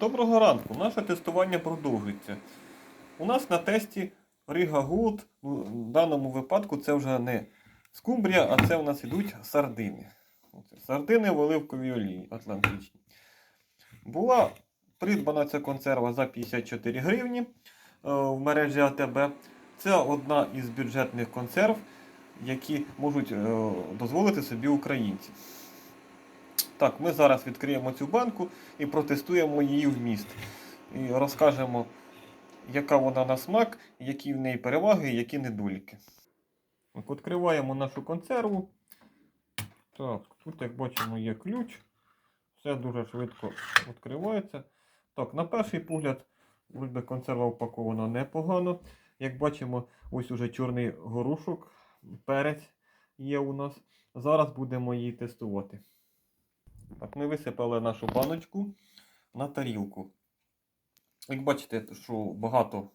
Доброго ранку. Наше тестування продовжується. У нас на тесті Рига Гуд. Ну, в даному випадку це вже не скумбрія, а це у нас ідуть сардини. Сардини в оливковій олії атлантичні. Була придбана ця консерва за 54 гривні е, в мережі АТБ. Це одна із бюджетних консерв, які можуть е, дозволити собі українці. Так, ми зараз відкриємо цю банку і протестуємо її вміст. І розкажемо, яка вона на смак, які в неї переваги які недоліки. Так, відкриваємо нашу консерву. Так, тут, як бачимо, є ключ. Все дуже швидко відкривається. Так, на перший погляд, вроде консерва упакована непогано. Як бачимо, ось уже чорний горошок, перець є у нас. Зараз будемо її тестувати. Так, ми висипали нашу баночку на тарілку. Як бачите, що багато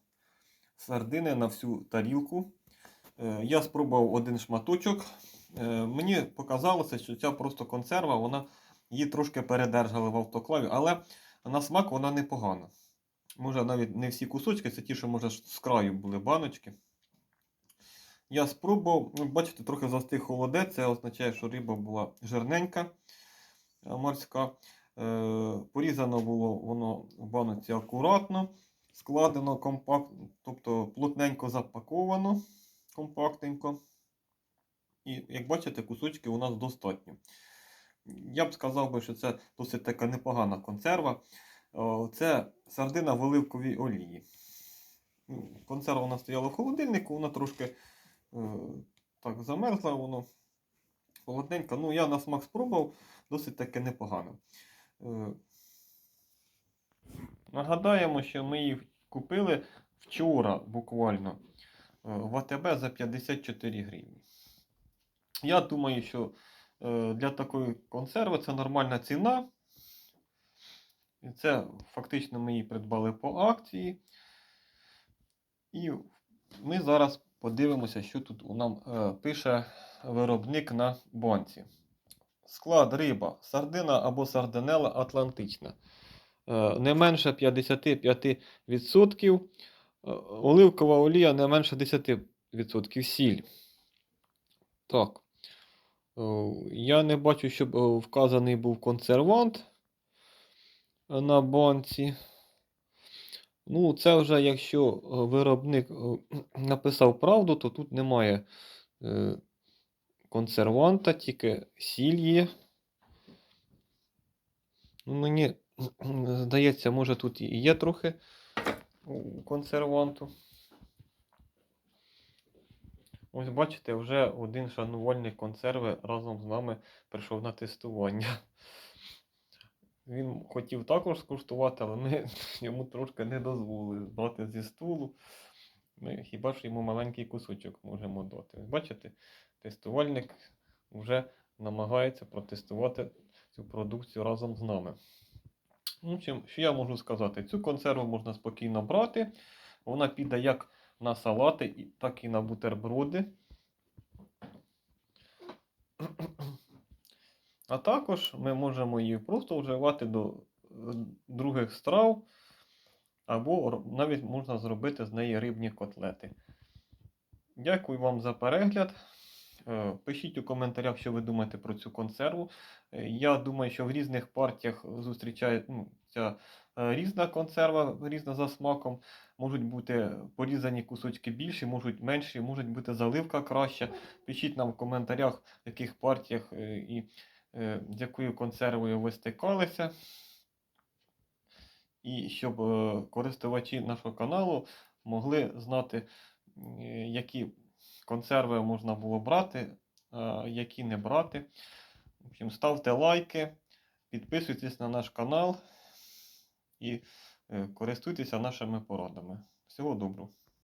сардини на всю тарілку. Е, Я спробував один шматочок. Е, Мені показалося, що ця просто консерва, вона її трошки передержала в автоклаві, але на смак вона непогана. Може навіть не всі кусочки, це ті, що може з краю були баночки. Я спробував, ну, бачите, трохи застиг холодець, це означає, що риба була жирненька морська. Е, Порізано було воно в баноці акуратно, складено компактно, тобто плотненько запаковано компактненько. І, як бачите, кусочки у нас достатньо. Я б сказав би, що це досить така непогана консерва. Це сардина в оливковій олії. Консерва вона стояла в холодильнику, вона трошки е, так замерзла, воно холодненька. Ну, я на смак спробував, досить таки непогано. Е, Нагадаємо, що ми їх купили вчора буквально е, в АТБ за 54 гривні. Я думаю, що е, для такої консерви це нормальна ціна. Це фактично ми її придбали по акції. І ми зараз подивимося, що тут нам е, пише виробник на банці. Склад риба, сардина або сардинела атлантична. Е, не менше 55%. Е, Оливкова олія не менше 10% сіль. Так. Я не бачу, щоб вказаний був консервант на банці. Ну, це вже якщо е, виробник е, написав правду, то тут немає е, консерванта, тільки сіль є. Ну, мені здається, може тут і є трохи консерванту. Ось бачите, вже один шанувальник консерви разом з нами прийшов на тестування. Він хотів також скуштувати, але ми йому трошки не дозволили дати зі стулу. Ми хіба що йому маленький кусочок можемо дати. Бачите, тестувальник вже намагається протестувати цю продукцію разом з нами. Ну, чим, що я можу сказати? Цю консерву можна спокійно брати. Вона піде як на салати, так і на бутерброди. А також ми можемо її просто вживати до е, других страв, або навіть можна зробити з неї рибні котлети. Дякую вам за перегляд. Е, Пишіть у коментарях, що ви думаєте про цю консерву. Е, Я думаю, що в різних партіях зустрічається ну, різна консерва, різна за смаком. Можуть бути порізані кусочки більші, можуть менші, можуть бути заливка краща. Пишіть нам в коментарях, в яких партіях і якою консервою ви стикалися. І щоб е, користувачі нашого каналу могли знати, е, які консерви можна було брати, які не брати. В общем, ставте лайки, підписуйтесь на наш канал і е, користуйтеся нашими порадами. Всього доброго!